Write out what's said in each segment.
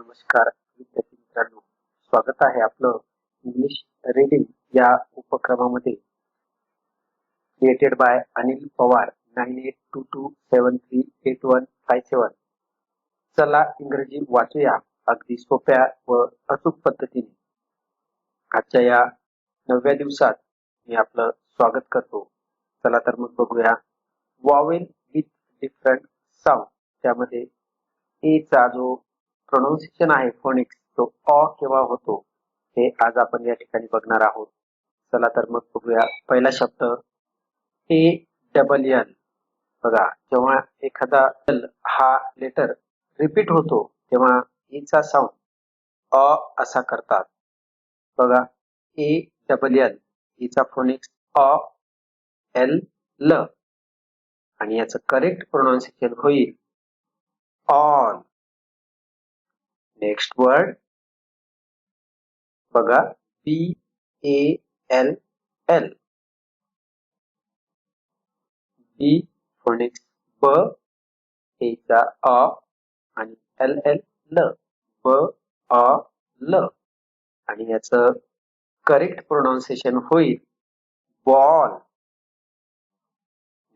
नमस्कार विद्यार्थी मित्रांनो. स्वागत आहे आपलं इंग्लिश रीडिंग या उपक्रमामध्ये. Created by Anil Pawar nine eight two two seven three eight one five seven चला इंग्रजी वाचूया अगदी सोप्या व अचूक पद्धतीने. आजच्या या नवव्या दिवसात मी आपलं स्वागत करतो. चला तर मग बघूया. वॉवेल विथ डिफरंट साऊंड त्यामध्ये ए चा जो प्रोनाऊन्सिएशन आहे फोनिक्स तो अ केव्हा होतो हे आज आपण या ठिकाणी बघणार आहोत. चला तर मग बघूया पहिला शब्द. ए डबल एल बघा जेव्हा एखादा एल हा लेटर रिपीट होतो तेव्हा ईचा साऊंड अ असा करतात. बघा ए डबल एल ईचा फोनिक्स अ एल ल. आणि याचं करेक्ट प्रोनाऊन्सिएशन होईल. All next word. बघा B A L L B phonics ब ए चा अ आणि एल एल ल ब अ ल आणि याचं करेक्ट प्रोनाऊन्सिएशन होईल. Ball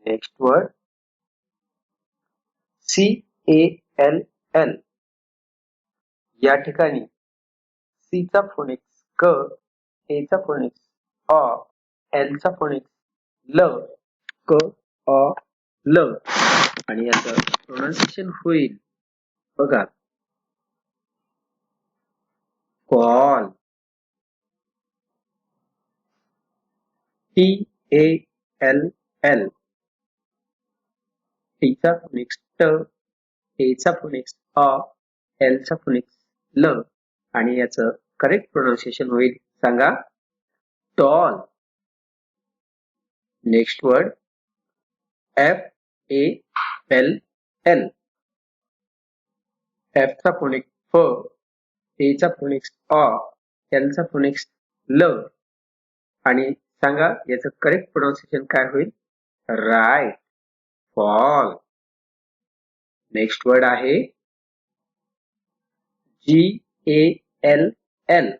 next word C A L L या ठिकाणी सीचा फोनिक्स क एचा फोनिक्स अ एलचा फोनिक्स ल क अ ल आणि याचं प्रोनाउन्सिएशन होईल. बघा. Call T A L L टीचा फोनिक्स ट एचा फोनिक्स अ एलचा फोनिक्स ल. आणि याचं करेक्ट प्रोनाउन्सिएशन होईल. सांगा. Tall next word F A L L F चा फोनिक्स फ एचा फोनिक्स अ एल चा फोनिक्स ल आणि सांगा याचं करेक्ट प्रोनाउन्सिएशन काय होईल? राईट फॉल नेक्स्ट वर्ड आहे. जी ए एल एल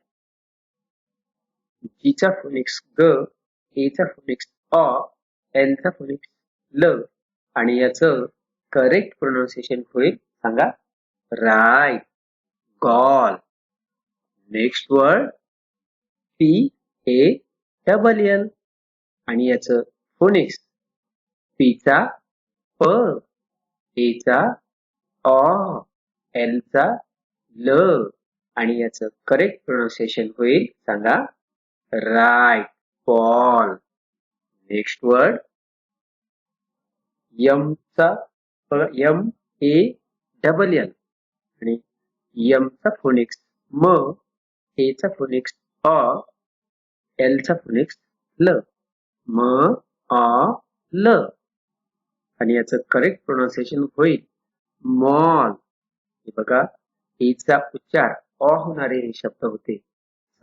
जीचा फोनिक्स ग एचा चा फोनिक्स अ एल चा फोनिक्स ल आणि याचं करेक्ट प्रोनाउन्सिएशन होईल सांगा right gall next word P A double L आणि याचं फोनिक्स पी चा प एचा ऑ अ ल आणि याचं करेक्ट प्रोनाउन्सिएशन होईल सांगा राईट बॉल नेक्स्ट वर्ड यमचा यम ए डबल एल आणि यमचा फोनिक्स म ए चा फोनिक्स अ एल चा फोनिक्स ल म अ ल आणि याचं करेक्ट प्रोनाउन्सिएशन होईल मॉल हे बघा एचा उच्चार अ होणारे हे शब्द होते.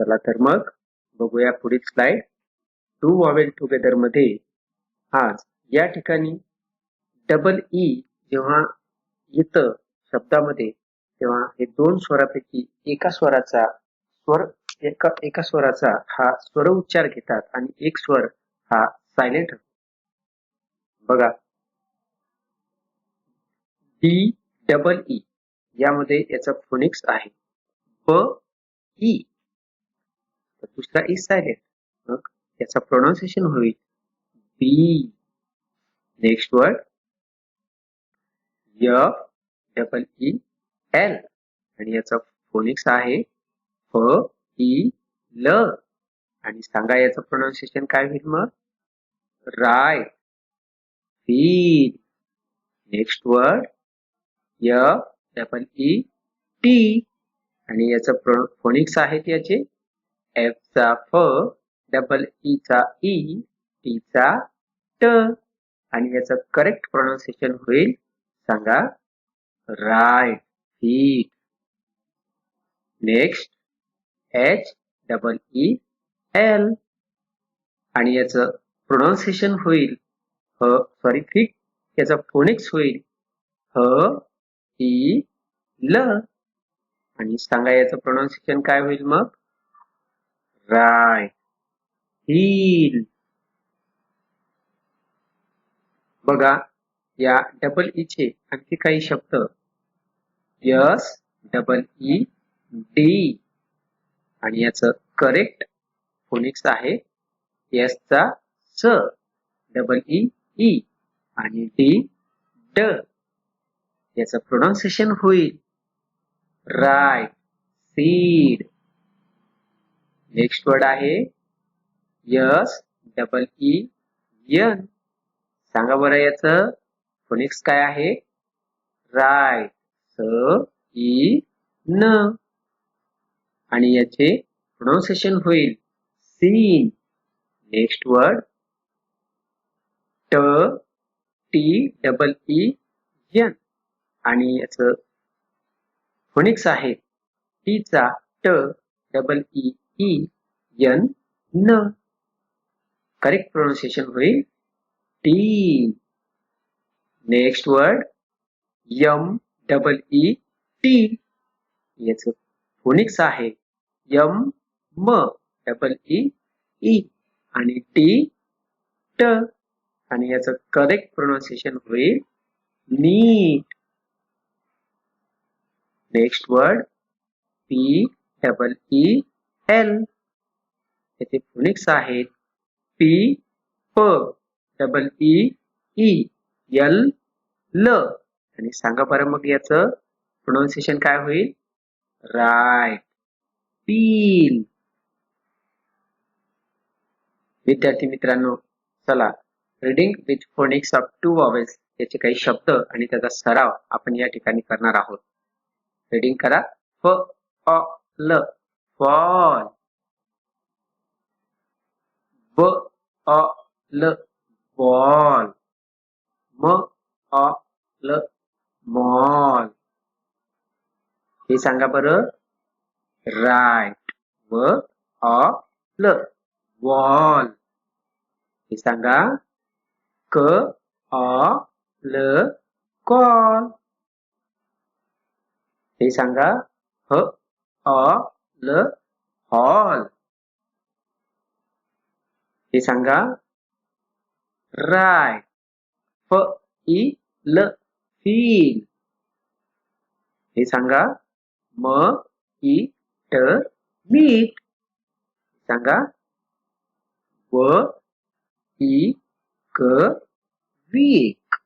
चला तर मग बघूया पुढील स्लाइड टू वॉवेल टुगेदरमध्ये आज या ठिकाणी डबल ई e जेव्हा येतं शब्दामध्ये तेव्हा हे दोन स्वरापैकी एका स्वराचा स्वर एका एका स्वराचा हा स्वर उच्चार घेतात आणि एक स्वर हा सायलेंट बघा. डी डबल ई यामध्ये याचा फोनिक्स आहे. ब ई. दुसरा ई सायलेंट मग याचा प्रोनाउन्सिएशन होईल. बी. नेक्स्ट वर्ड य डबल ई एल आणि याचा फोनिक्स आहे. फ ई ल. आणि सांगा याचं प्रोनाउन्सिएशन काय होईल मग? राय. फील नेक्स्ट वर्ड य डबल ई टी आणि याचं फोनिक्स आहेत याचे. एफ चा फ डबल ई e चा e, ई टी चा ट आणि याचं करेक्ट प्रोनाउन्सिएशन होईल सांगा right feet next H double E L आणि याचं प्रोनाउन्सिएशन होईल ह सॉरी फिट याचा फोनिक्स होईल ह ई ल. आणि सांगा याचं प्रोनाऊन्सिएशन काय होईल मग? राय. हिल. बघा या डबल ई e चे आणखी काही शब्द. यस डबल ई डी आणि याचं करेक्ट फोनिक्स आहे. एस चा स डबल ई ई आणि डी ड याचं प्रोनाउन्सिएशन होईल. राईट सीड नेक्स्ट वर्ड आहे यस डबल ई यन सांगा बरं याचं फोनिक्स काय आहे? राईट स ई न. आणि याचे प्रोनाउन्सिएशन होईल सीन नेक्स्ट वर्ड ट टी डबल ई यन आणि याचं फोनिक्स आहे. टीचा ट डबल ई ई एन न करेक्ट प्रोनाउन्सिएशन होईल. T next word M double E T याच फोनिक्स आहे. यम म डबल ई ई आणि टी ट आणि याचं करेक्ट प्रोनाउन्सिएशन होईल. Neat next word P double E L येथे फोनिक्स आहेत पी प डबल ई ई एल ल आणि सांगा बरं मग याचं प्रोनाऊन्सिएशन काय होईल? राईट पील विद्यार्थी मित्रांनो चला. Reading with phonics of two vowels याचे काही शब्द आणि त्याचा सराव आपण या ठिकाणी करणार आहोत. रीडिंग करा. फ अ ल. फॉल. ब अ ल. बॉल. म अ ल. मॉल हे सांगा बरं. राईट. व अ ल. वॉल हे सांगा. क अ ल. कॉल. हे सांगा. ह अ ल हॉल. हे सांगा. राय. फ ई ल फील. हे सांगा. म ई ट मीट सांगा. व ई क वीक.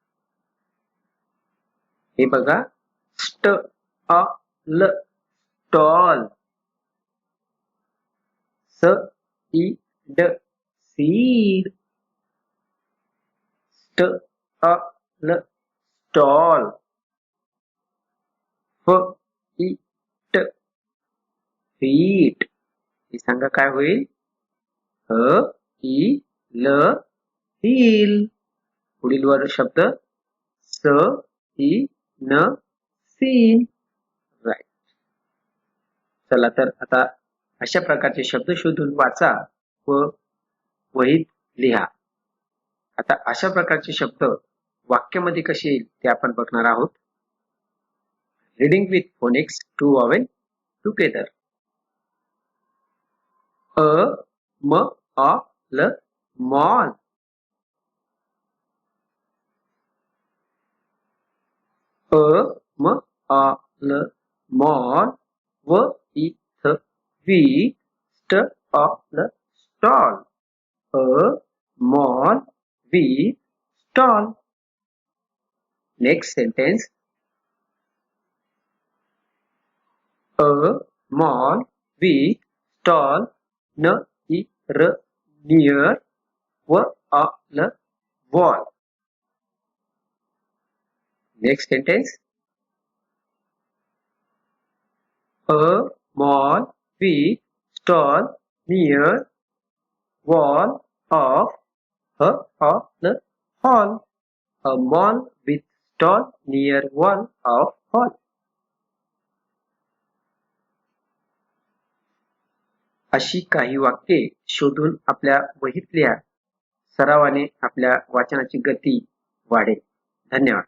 हे बघा. स्ट अ ल स्टॉल स ई ड सीड स्ट अ ल स्टॉल फ ई ट फीट हे सांगा काय होईल ह ई ल हील पुढील वर शब्द स ई न सीन राईट चला तर आता अशा प्रकारचे शब्द शोधून वाचा व वहीत लिहा. आता अशा प्रकारचे शब्द वाक्यामध्ये कसे येईल ते आपण बघणार आहोत. Reading with phonics two vowel together अ म अ ल मॉल अ म अ ल मॉल व The V weak stud of the stall. A mall V stall. Next sentence. A mall V stall na is near one of the wall. Next sentence. A mall with stall near wall of a of the hall. A mall with stall near wall of hall. अशी काही वाक्ये शोधून आपल्या वहीतल्या सरावाने आपल्या वाचनाची गती वाढेल धन्यवाद